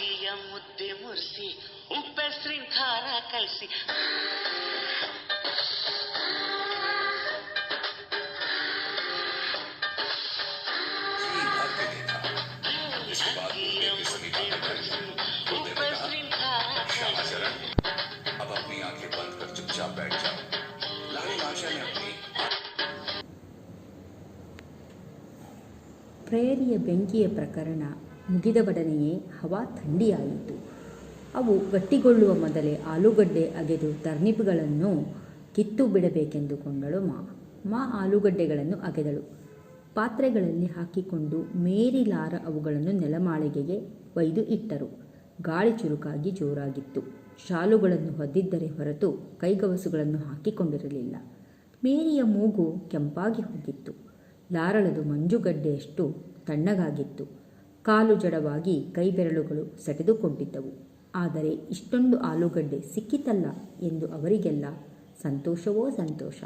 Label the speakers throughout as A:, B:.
A: ರಾಗಿಯ ಮುದ್ದೆ ಮುರಿಸಿ ಉಪ್ಪೆಸ್ರಿನ ಖಾರ ಕಲಸಿ
B: जी भर के देखा इसके बाद
A: ರಾಗಿಯ
B: उसने किसी
A: ಮುದ್ದೆ
B: बात
A: ಮುರಿಸಿ
B: कर
A: ಉಪ್ಪೆಸ್ರಿನ ಖಾರ
B: क्षमा
A: ಕಲಸಿ
B: शरण अब अपनी आंखें बंद कर चुपचाप बैठ जाओ लाली बादशाह ने अपनी
C: ಪ್ರೇರಿಯ ಬೆಂಕಿಯ ಪ್ರಕರಣ ಮುಗಿದವಡನೆಯೇ ಹವಾ ಥಂಡಿಯಾಯಿತು. ಅವು ಗಟ್ಟಿಗೊಳ್ಳುವ ಮೊದಲೇ ಆಲೂಗಡ್ಡೆ ಅಗೆದು ಟರ್ನಿಪ್ಗಳನ್ನು ಕಿತ್ತು ಬಿಡಬೇಕೆಂದುಕೊಂಡಳು ಮಾ. ಮಾ ಆಲೂಗಡ್ಡೆಗಳನ್ನು ಅಗೆದಳು. ಪಾತ್ರೆಗಳಲ್ಲಿ ಹಾಕಿಕೊಂಡು ಮೇರಿಲಾರ ಅವುಗಳನ್ನು ನೆಲಮಾಳಿಗೆಗೆ ಒಯ್ದು ಇಟ್ಟರು. ಗಾಳಿ ಚುರುಕಾಗಿ ಜೋರಾಗಿತ್ತು. ಶಾಲುಗಳನ್ನು ಹೊದ್ದಿದ್ದರೆ ಹೊರತು ಕೈಗವಸುಗಳನ್ನು ಹಾಕಿಕೊಂಡಿರಲಿಲ್ಲ. ಮೇರಿಯ ಮೂಗು ಕೆಂಪಾಗಿ ಹೋಗಿತ್ತು. ಲಾರಳದು ಮಂಜುಗಡ್ಡೆಯಷ್ಟು ತಣ್ಣಗಾಗಿತ್ತು. ಕಾಲು ಜಡವಾಗಿ ಕೈಬೆರಳುಗಳು ಸೆಟೆದುಕೊಂಡಿದ್ದವು. ಆದರೆ ಇಷ್ಟೊಂದು ಆಲೂಗಡ್ಡೆ ಸಿಕ್ಕಿತಲ್ಲ ಎಂದು ಅವರಿಗೆಲ್ಲ ಸಂತೋಷವೋ ಸಂತೋಷ.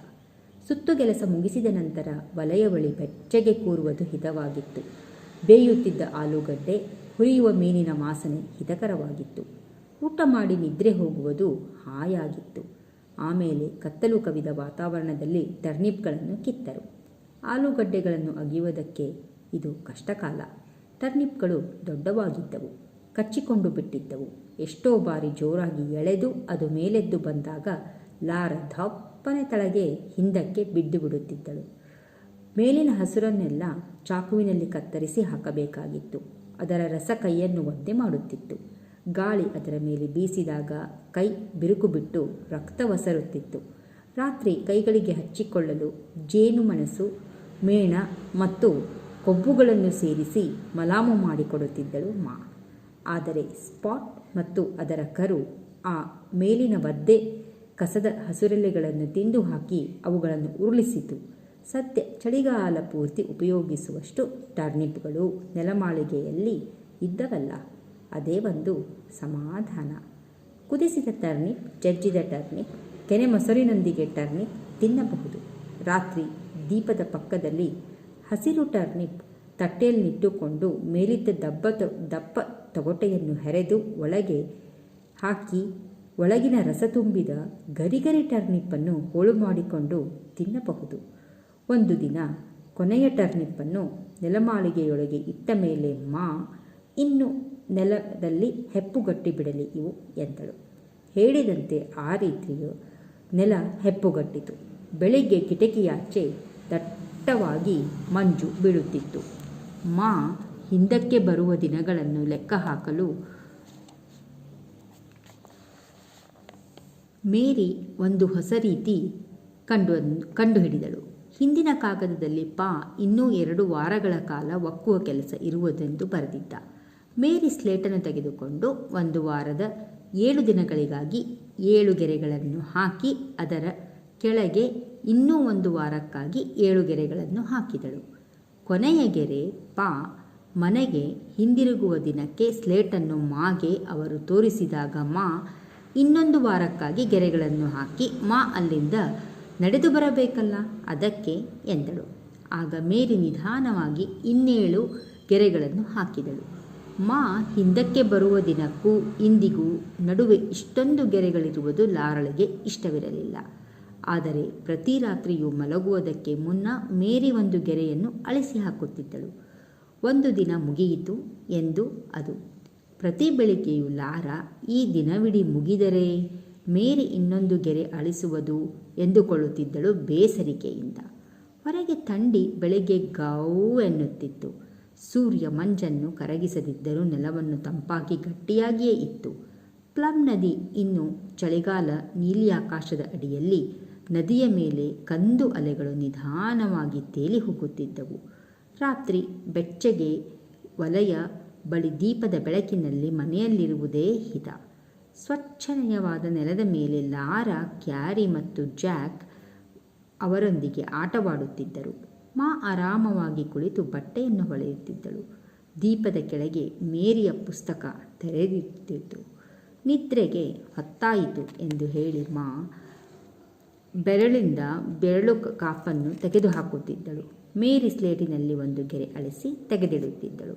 C: ಸುತ್ತುಗೆಲಸ ಮುಗಿಸಿದ ನಂತರ ವಲಯ ಬಳಿ ಬೆಚ್ಚಗೆ ಕೂರುವುದು ಹಿತವಾಗಿತ್ತು. ಬೇಯುತ್ತಿದ್ದ ಆಲೂಗಡ್ಡೆ ಹುರಿಯುವ ಮೀನಿನ ವಾಸನೆ ಹಿತಕರವಾಗಿತ್ತು. ಊಟ ಮಾಡಿ ನಿದ್ರೆ ಹೋಗುವುದು ಹಾಯಾಗಿತ್ತು. ಆಮೇಲೆ ಕತ್ತಲು ಕವಿದ ವಾತಾವರಣದಲ್ಲಿ ಟರ್ನಿಪ್ಗಳನ್ನು ಕಿತ್ತರು. ಆಲೂಗಡ್ಡೆಗಳನ್ನು ಅಗಿಯುವುದಕ್ಕೆ ಇದು ಕಷ್ಟಕಾಲ. ಟರ್ನಿಪ್ಗಳು ದೊಡ್ಡವಾಗಿದ್ದವು. ಕಚ್ಚಿಕೊಂಡು ಬಿಟ್ಟಿದ್ದವು. ಎಷ್ಟೋ ಬಾರಿ ಜೋರಾಗಿ ಎಳೆದು ಅದು ಮೇಲೆದ್ದು ಬಂದಾಗ ಲಾರ ದಪ್ಪನೆ ತಳಗೆ ಹಿಂದಕ್ಕೆ ಬಿದ್ದು ಬಿಡುತ್ತಿದ್ದಳು. ಮೇಲಿನ ಹಸುರನ್ನೆಲ್ಲ ಚಾಕುವಿನಲ್ಲಿ ಕತ್ತರಿಸಿ ಹಾಕಬೇಕಾಗಿತ್ತು. ಅದರ ರಸ ಕೈಯನ್ನು ಒದ್ದೆ ಮಾಡುತ್ತಿತ್ತು. ಗಾಳಿ ಅದರ ಮೇಲೆ ಬೀಸಿದಾಗ ಕೈ ಬಿರುಕು ಬಿಟ್ಟು ರಕ್ತ ಒಸರುತ್ತಿತ್ತು. ರಾತ್ರಿ ಕೈಗಳಿಗೆ ಹಚ್ಚಿಕೊಳ್ಳಲು ಜೇನು, ಮೆಣಸು, ಮೇಣ ಮತ್ತು ಕೊಬ್ಬುಗಳನ್ನು ಸೇರಿಸಿ ಮಲಾಮು ಮಾಡಿಕೊಡುತ್ತಿದ್ದಳು ಮಾ. ಆದರೆ ಸ್ಪಾಟ್ ಮತ್ತು ಅದರ ಕರು ಆ ಮೇಲಿನ ಒದ್ದೆ ಕಸದ ಹಸುರೆಲೆಗಳನ್ನು ತಿಂದು ಹಾಕಿ ಅವುಗಳನ್ನು ಉರುಳಿಸಿತು. ಸತ್ಯ ಚಳಿಗಾಲ ಪೂರ್ತಿ ಉಪಯೋಗಿಸುವಷ್ಟು ಟರ್ನಿಪ್ಗಳು ನೆಲಮಾಳಿಗೆಯಲ್ಲಿ ಇದ್ದವಲ್ಲ, ಅದೇ ಒಂದು ಸಮಾಧಾನ. ಕುದಿಸಿದ ಟರ್ನಿಪ್, ಜಜ್ಜಿದ ಟರ್ನಿಪ್, ಕೆನೆ ಮೊಸರಿನೊಂದಿಗೆ ಟರ್ನಿಪ್ ತಿನ್ನಬಹುದು. ರಾತ್ರಿ ದೀಪದ ಪಕ್ಕದಲ್ಲಿ ಹಸಿರು ಟರ್ನಿಪ್ ತಟ್ಟೆಯಲ್ಲಿಟ್ಟುಕೊಂಡು ಮೇಲಿದ್ದ ದಬ್ಬ ದಪ್ಪ ತೊಗಟೆಯನ್ನು ಹೆರೆದು ಒಳಗೆ ಹಾಕಿ ಒಳಗಿನ ರಸ ತುಂಬಿದ ಗರಿಗರಿ ಟರ್ನಿಪ್ಪನ್ನು ಹೋಳು ಮಾಡಿಕೊಂಡು ತಿನ್ನಬಹುದು. ಒಂದು ದಿನ ಕೊನೆಯ ಟರ್ನಿಪ್ಪನ್ನು ನೆಲಮಾಳಿಗೆಯೊಳಗೆ ಇಟ್ಟ ಮೇಲೆ ಮಾ, ಇನ್ನು ನೆಲದಲ್ಲಿ ಹೆಪ್ಪುಗಟ್ಟಿ ಬಿಡಲಿ ಇವು ಎಂದಳು. ಹೇಳಿದಂತೆ ಆ ರೀತಿಯು ನೆಲ ಹೆಪ್ಪುಗಟ್ಟಿತು. ಬೆಳಿಗ್ಗೆ ಕಿಟಕಿಯಾಚೆ ದಟ್ಟವಾಗಿ ಮಂಜು ಬೀಳುತ್ತಿತ್ತು. ಮಾ ಹಿಂದಕ್ಕೆ ಬರುವ ದಿನಗಳನ್ನು ಲೆಕ್ಕ ಹಾಕಲು ಮೇರಿ ಒಂದು ಹೊಸ ರೀತಿ ಕಂಡು ಕಂಡುಹಿಡಿದಳು. ಹಿಂದಿನ ಕಾಗದದಲ್ಲಿ ಪಾ ಇನ್ನೂ ಎರಡು ವಾರಗಳ ಕಾಲ ಒಕ್ಕುವ ಕೆಲಸ ಇರುವುದೆಂದು ಬರೆದಿದ್ದ. ಮೇರಿ ಸ್ಲೇಟನ್ನು ತೆಗೆದುಕೊಂಡು ಒಂದು ವಾರದ ಏಳು ದಿನಗಳಿಗಾಗಿ ಏಳು ಗೆರೆಗಳನ್ನು ಹಾಕಿ ಅದರ ಕೆಳಗೆ ಇನ್ನೂ ಒಂದು ವಾರಕ್ಕಾಗಿ ಏಳು ಗೆರೆಗಳನ್ನು ಹಾಕಿದಳು. ಕೊನೆಯ ಗೆರೆ ಪಾ ಮನೆಗೆ ಹಿಂದಿರುಗುವ ದಿನಕ್ಕೆ ಸ್ಲೇಟನ್ನು ಮಾಗೆ ಅವರು ತೋರಿಸಿದಾಗ ಮಾ ಇನ್ನೊಂದು ವಾರಕ್ಕಾಗಿ ಗೆರೆಗಳನ್ನು ಹಾಕಿ ಮಾ ಅಲ್ಲಿಂದ ನಡೆದು ಬರಬೇಕಲ್ಲ ಅದಕ್ಕೆ ಎಂದಳು. ಆಗ ಮೇರಿ ನಿಧಾನವಾಗಿ ಇನ್ನೇಳು ಗೆರೆಗಳನ್ನು ಹಾಕಿದಳು. ಮಾ ಹಿಂದಕ್ಕೆ ಬರುವ ದಿನಕ್ಕೂ ಇಂದಿಗೂ ನಡುವೆ ಇಷ್ಟೊಂದು ಗೆರೆಗಳಿರುವುದು ಲಾರಳಿಗೆ ಇಷ್ಟವಿರಲಿಲ್ಲ. ಆದರೆ ಪ್ರತಿ ರಾತ್ರಿಯೂ ಮಲಗುವುದಕ್ಕೆ ಮುನ್ನ ಮೇರಿ ಒಂದು ಗೆರೆಯನ್ನು ಅಳಿಸಿ ಹಾಕುತ್ತಿದ್ದಳು. ಒಂದು ದಿನ ಮುಗಿಯಿತು ಎಂದು ಅದು, ಪ್ರತಿ ಬೆಳಿಗ್ಗೆಯೂ ಲಾರ, ಈ ದಿನವಿಡೀ ಮುಗಿದರೆ ಮೇರಿ ಇನ್ನೊಂದು ಗೆರೆ ಅಳಿಸುವುದು ಎಂದುಕೊಳ್ಳುತ್ತಿದ್ದಳು ಬೇಸರಿಕೆಯಿಂದ. ಹೊರಗೆ ಥಂಡಿ ಬೆಳಗ್ಗೆ ಗೌ ಎನ್ನುತ್ತಿತ್ತು. ಸೂರ್ಯ ಮಂಜನ್ನು ಕರಗಿಸದಿದ್ದರೂ ನೆಲವನ್ನು ತಂಪಾಗಿ ಗಟ್ಟಿಯಾಗಿಯೇ ಇತ್ತು. ಪ್ಲಮ್ ನದಿ ಇನ್ನು ಚಳಿಗಾಲ ನೀಲಿ ಆಕಾಶದ ಅಡಿಯಲ್ಲಿ ನದಿಯ ಮೇಲೆ ಕಂದು ಅಲೆಗಳು ನಿಧಾನವಾಗಿ ತೇಲಿ ಹೋಗುತ್ತಿದ್ದವು. ರಾತ್ರಿ ಬೆಚ್ಚಗೆ ವಲಯ ಬಳಿ ದೀಪದ ಬೆಳಕಿನಲ್ಲಿ ಮನೆಯಲ್ಲಿರುವುದೇ ಹಿತ. ಸ್ವಚ್ಛನಯವಾದ ನೆಲದ ಮೇಲೆ ಲಾರಾ, ಕ್ಯಾರಿ ಮತ್ತು ಜಾಕ್ ಅವರೊಂದಿಗೆ ಆಟವಾಡುತ್ತಿದ್ದರು. ಮಾ ಆರಾಮವಾಗಿ ಕುಳಿತು ಬಟ್ಟೆಯನ್ನು ಹೊಳೆಯುತ್ತಿದ್ದಳು. ದೀಪದ ಕೆಳಗೆ ಮೇರಿಯ ಪುಸ್ತಕ ತೆರೆದಿಟ್ಟಿತ್ತು ನಿದ್ರೆಗೆ ಹೊತ್ತಾಯಿತು ಎಂದು ಹೇಳಿ ಮಾ ಬೆರಳಿಂದ ಬೆರಳು ಕಾಪನ್ನು ತೆಗೆದುಹಾಕುತ್ತಿದ್ದಳು. ಮೇರಿ ಸ್ಲೇಟಿನಲ್ಲಿ ಒಂದು ಗೆರೆ ಅಳಿಸಿ ತೆಗೆದಿಡುತ್ತಿದ್ದಳು.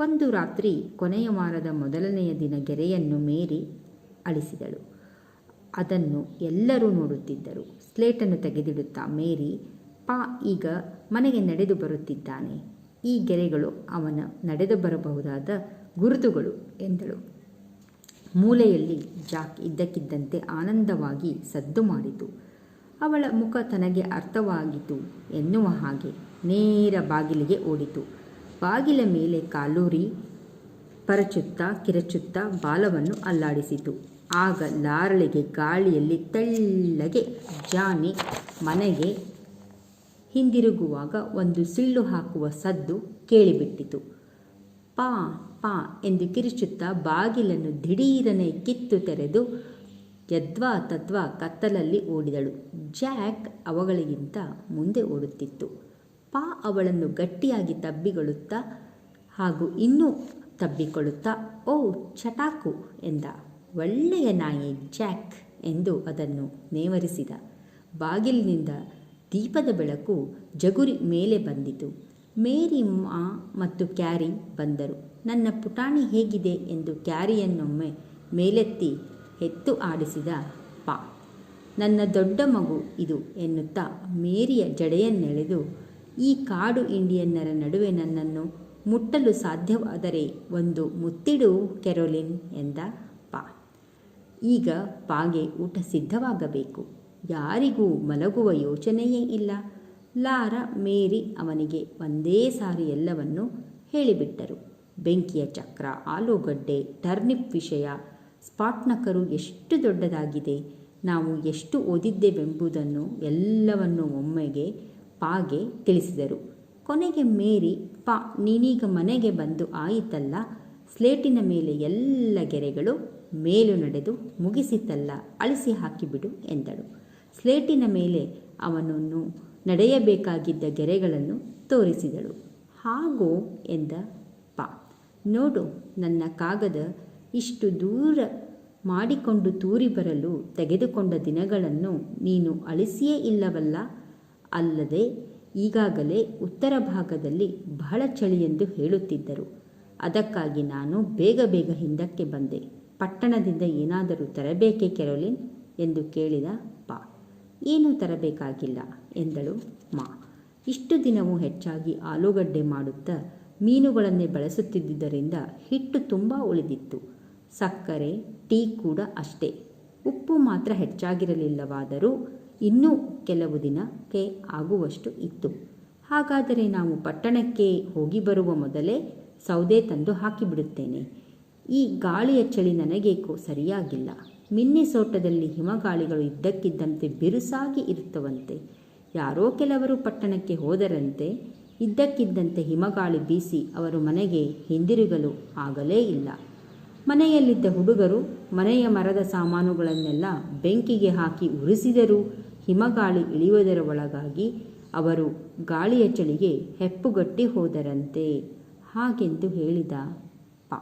C: ಒಂದು ರಾತ್ರಿ ಕೊನೆಯ ವಾರದ ಮೊದಲನೆಯ ದಿನ ಗೆರೆಯನ್ನು ಮೇರಿ ಅಳಿಸಿದಳು. ಅದನ್ನು ಎಲ್ಲರೂ ನೋಡುತ್ತಿದ್ದರು. ಸ್ಲೇಟನ್ನು ತೆಗೆದಿಡುತ್ತಾ ಮೇರಿ, ಪಾ, ಈಗ ಮನೆಗೆ ನಡೆದು ಬರುತ್ತಿದ್ದಾನೆ. ಈ ಗೆರೆಗಳು ಅವನ ನಡೆದು ಬರಬಹುದಾದ ಗುರುತುಗಳು ಎಂದಳು. ಮೂಲೆಯಲ್ಲಿ ಜಾಕ್ ಇದ್ದಕ್ಕಿದ್ದಂತೆ ಆನಂದವಾಗಿ ಸದ್ದು ಮಾಡಿತು. ಅವಳ ಮುಖ ತನಗೆ ಅರ್ಥವಾಗಿತು ಎನ್ನುವ ಹಾಗೆ ನೇರ ಬಾಗಿಲಿಗೆ ಓಡಿತು. ಬಾಗಿಲ ಮೇಲೆ ಕಾಲೂರಿ ಪರಚುತ್ತಾ ಕಿರಚುತ್ತಾ ಬಾಲವನ್ನು ಅಲ್ಲಾಡಿಸಿತು. ಆಗ ಲಾರಳಿಗೆ ಗಾಳಿಯಲ್ಲಿ ತೆಳ್ಳಗೆ ಜಾನಿ ಮನೆಗೆ ಹಿಂದಿರುಗುವಾಗ ಒಂದು ಸಿಳ್ಳು ಹಾಕುವ ಸದ್ದು ಕೇಳಿಬಿಟ್ಟಿತು. ಪಾ ಪಾ ಎಂದು ಕಿರಿಚುತ್ತಾ ಬಾಗಿಲನ್ನು ದಿಢೀರನೆ ಕಿತ್ತು ತೆರೆದು ಯದ್ವಾ ತದ್ವಾ ಕತ್ತಲಲ್ಲಿ ಓಡಿದಳು. ಜ್ಯಾಕ್ ಅವಗಳಿಗಿಂತ ಮುಂದೆ ಓಡುತ್ತಿತ್ತು. ಪಾ ಅವಳನ್ನು ಗಟ್ಟಿಯಾಗಿ ತಬ್ಬಿಕೊಳ್ಳುತ್ತಾ ಹಾಗೂ ಇನ್ನೂ ತಬ್ಬಿಕೊಳ್ಳುತ್ತಾ, ಓ ಚಟಾಕು ಎಂದ. ಒಳ್ಳೆಯ ನಾಯಿ ಜ್ಯಾಕ್ ಎಂದು ಅದನ್ನು ನೇವರಿಸಿದ. ಬಾಗಿಲಿನಿಂದ ದೀಪದ ಬೆಳಕು ಜಗುರಿ ಮೇಲೆ ಬಂದಿತು. ಮೇರಿ, ಮಾ ಮತ್ತು ಕ್ಯಾರಿ ಬಂದರು. ನನ್ನ ಪುಟಾಣಿ ಹೇಗಿದೆ ಎಂದು ಕ್ಯಾರಿಯನ್ನೊಮ್ಮೆ ಮೇಲೆತ್ತಿ ಎತ್ತು ಆಡಿಸಿದ ಪಾ. ನನ್ನ ದೊಡ್ಡ ಮಗು ಇದು ಎನ್ನುತ್ತಾ ಮೇರಿಯ ಜಡೆಯನ್ನೆಳೆದು, ಈ ಕಾಡು ಇಂಡಿಯನ್ನರ ನಡುವೆ ನನ್ನನ್ನು ಮುಟ್ಟಲು ಸಾಧ್ಯವಾದರೆ ಒಂದು ಮುತ್ತಿಡು ಕೆರೋಲಿನ್ ಎಂದ ಪಾ. ಈಗ ಪಾಗೆ ಊಟ ಸಿದ್ಧವಾಗಬೇಕು. ಯಾರಿಗೂ ಮಲಗುವ ಯೋಚನೆಯೇ ಇಲ್ಲ. ಲಾರ, ಮೇರಿ ಅವನಿಗೆ ಒಂದೇ ಸಾರಿ ಎಲ್ಲವನ್ನು ಹೇಳಿಬಿಟ್ಟರು. ಬೆಂಕಿಯ ಚಕ್ರ, ಆಲೂಗಡ್ಡೆ, ಟರ್ನಿಪ್ ವಿಷಯ ಸ್ಪಾಟ್ನಕರು ಎಷ್ಟು ದೊಡ್ಡದಾಗಿದೆ, ನಾವು ಎಷ್ಟು ಓದಿದ್ದೇವೆಂಬುದನ್ನು ಎಲ್ಲವನ್ನು ಒಮ್ಮೆಗೆ ಪಾಗೆ ತಿಳಿಸಿದರು. ಕೊನೆಗೆ ಮೇರಿ, ಪಾ, ನೀನೀಗ ಮನೆಗೆ ಬಂದು ಆಯಿತಲ್ಲ, ಸ್ಲೇಟಿನ ಮೇಲೆ ಎಲ್ಲ ಗೆರೆಗಳು ಮೇಲು ನಡೆದು ಮುಗಿಸಿತಲ್ಲ, ಅಳಿಸಿ ಹಾಕಿಬಿಡು ಎಂದಳು. ಸ್ಲೇಟಿನ ಮೇಲೆ ಅವನನ್ನು ನಡೆಯಬೇಕಾಗಿದ್ದ ಗೆರೆಗಳನ್ನು ತೋರಿಸಿದಳು. ಹಾಗೋ ಎಂದ ಪಾ. ನೋಡು, ನನ್ನ ಕಾಗದ ಇಷ್ಟು ದೂರ ಮಾಡಿಕೊಂಡು ತೂರಿ ಬರಲು ತೆಗೆದುಕೊಂಡ ದಿನಗಳನ್ನು ನೀನು ಅಳಿಸಿಯೇ ಇಲ್ಲವಲ್ಲ? ಅಲ್ಲದೆ ಈಗಾಗಲೇ ಉತ್ತರ ಭಾಗದಲ್ಲಿ ಬಹಳ ಚಳಿ ಎಂದು ಹೇಳುತ್ತಿದ್ದರು. ಅದಕ್ಕಾಗಿ ನಾನು ಬೇಗ ಬೇಗ ಹಿಂದಕ್ಕೆ ಬಂದೆ. ಪಟ್ಟಣದಿಂದ ಏನಾದರೂ ತರಬೇಕೆ ಕೆರೋಲಿನ್? ಎಂದು ಕೇಳಿದ ಪಾ. ಏನೂ ತರಬೇಕಾಗಿಲ್ಲ, ಎಂದಳು ಮಾ. ಇಷ್ಟು ದಿನವೂ ಹೆಚ್ಚಾಗಿ ಆಲೂಗಡ್ಡೆ ಮಾಡುತ್ತಾ ಮೀನುಗಳನ್ನೇ ಬಳಸುತ್ತಿದ್ದರಿಂದ ಹಿಟ್ಟು ತುಂಬ ಉಳಿದಿತ್ತು. ಸಕ್ಕರೆ, ಟೀ ಕೂಡ ಅಷ್ಟೇ. ಉಪ್ಪು ಮಾತ್ರ ಹೆಚ್ಚಾಗಿರಲಿಲ್ಲವಾದರೂ ಇನ್ನೂ ಕೆಲವು ದಿನಕ್ಕೆ ಆಗುವಷ್ಟು ಇತ್ತು. ಹಾಗಾದರೆ ನಾವು ಪಟ್ಟಣಕ್ಕೆ ಹೋಗಿ ಬರುವ ಮೊದಲೇ ಸೌದೆ ತಂದು ಹಾಕಿಬಿಡುತ್ತೇನೆ. ಈ ಗಾಳಿಯ ಚಳಿ ನನಗೇಕೋ ಸರಿಯಾಗಿಲ್ಲ. ಮಿನ್ನೆಸೋಟದಲ್ಲಿ ಹಿಮಗಾಳಿಗಳು ಇದ್ದಕ್ಕಿದ್ದಂತೆ ಬಿರುಸಾಗಿ ಇರುತ್ತವಂತೆ. ಯಾರೋ ಕೆಲವರು ಪಟ್ಟಣಕ್ಕೆ ಹೋದರಂತೆ ಇದ್ದಕ್ಕಿದ್ದಂತೆ ಹಿಮಗಾಳಿ ಬೀಸಿ ಅವರು ಮನೆಗೆ ಹಿಂದಿರುಗಲು ಆಗಲೇ ಇಲ್ಲ. ಮನೆಯಲ್ಲಿದ್ದ ಹುಡುಗರು ಮನೆಯ ಮರದ ಸಾಮಾನುಗಳನ್ನೆಲ್ಲ ಬೆಂಕಿಗೆ ಹಾಕಿ ಉರಿಸಿದರೂ ಹಿಮಗಾಳಿ ಇಳಿಯುವುದರ ಒಳಗಾಗಿ ಅವರು ಗಾಳಿಯ ಚಳಿಗೆ ಹೆಪ್ಪುಗಟ್ಟಿ ಹೋದರಂತೆ ಹಾಗೆಂದು ಹೇಳಿದ ಪಾ.